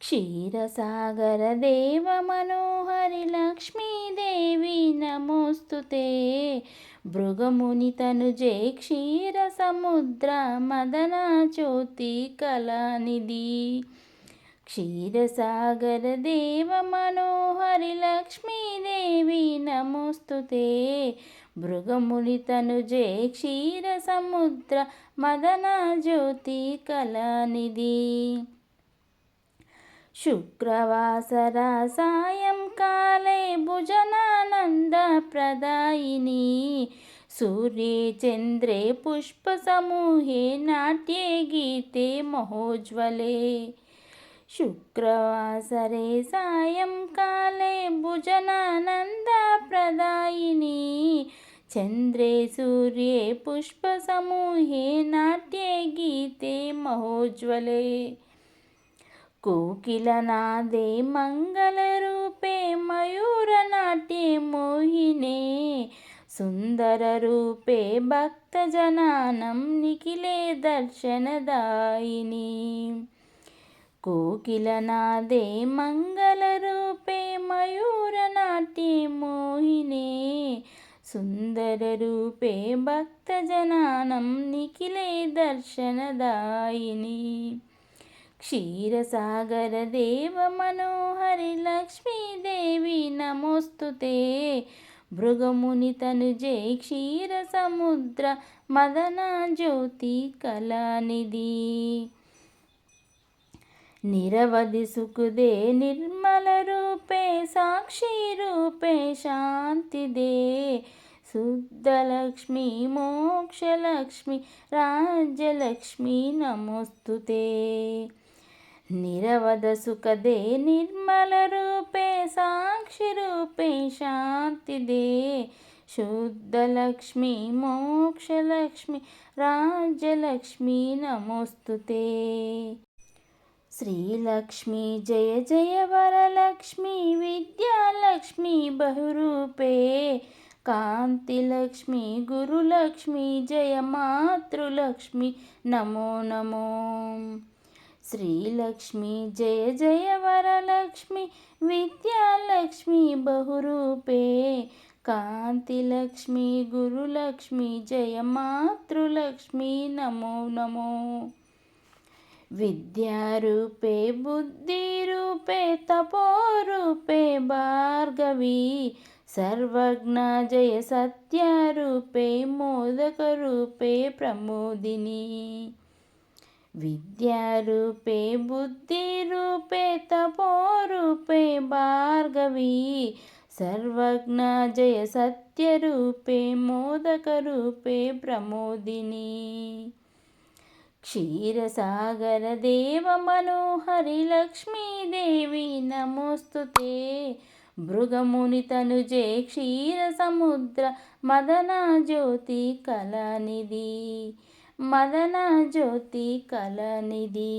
క్షీరసాగర దేవ మనోహరి లక్ష్మీదేవి నమోస్తుతే. భృగముని తనుజే క్షీర సముద్ర మదన జ్యోతి కళానిధి. క్షీరసాగర దేవ మనోహరి లక్ష్మీదేవి నమోస్తుతే. భృగముని తనుజే క్షీర సముద్ర మదన జ్యోతి కళానిధి. శుక్రవాసర సాయంకాలే భుజనానందప్రదాయిని సూర్యే చంద్రే పుష్పసమూహే నాట్యే గీతే మహోజ్వలే శుక్రవాసరే సాయంకాలే భుజనానందప్రదాయిని చంద్రే సూర్యే పుష్పసమూహే నాట్యే గీతే మహోజ్వలే కోకిలనాదే మంగళరూపే మయూరనాట్యే మోహినే. సుందర సుందరరూపే భక్తజనానం నిఖిలే దర్శనదాయిని. కోకిలనాదే మంగళరూపే మయూరనాట్యే మోహినే. సుందర సుందరరూపే భక్తజనానం నిఖిలే దర్శనదాయిని. क्षीरसागरदेव मनोहरि लक्ष्मीदेवी नमोऽस्तु ते भृगमुनितनुजे क्षीरसमुद्र मदना ज्योतिकलानिधि निरवधि सुखदे निर्मलरूपे साक्षीरूपे शान्तिदे शुद्धलक्ष्मी मोक्षलक्ष्मी राज्यलक्ष्मी नमोऽस्तु ते నిరవధ సుఖదే నిర్మల రూపే సాక్షి రూపే శాంతిదే. శుద్ధలక్ష్మి మోక్షలక్ష్మి రాజ్యలక్ష్మి నమోస్తుతే. శ్రీలక్ష్మి జయ జయ వరలక్ష్మి విద్యాలక్ష్మి బహురూపే. కాంతిలక్ష్మి గురులక్ష్మి జయ మాతృలక్ష్మి నమో నమో. శ్రీలక్ష్మి జయ జయ వరలక్ష్మి విద్యాలక్ష్మి బహురూపే కాంతిలక్ష్మి గురులక్ష్మి జయ మాతృలక్ష్మి నమో నమో విద్యారూపే బుద్ధిరూపే తపోరూపే భార్గవి సర్వజ్ఞ జయ సత్యరూపే మోదకరూపే ప్రమోదిని విద్యారూపే తపో రూపే భార్గవి సర్వజ్ఞ జయ సత్య రూపే మోదక రూపే ప్రమోదిని. క్షీరసాగర దేవ మనోహరి లక్ష్మీదేవి నమోస్తుతే మృగముని తనుజే క్షీర సముద్ర మదన జ్యోతి కలనిది.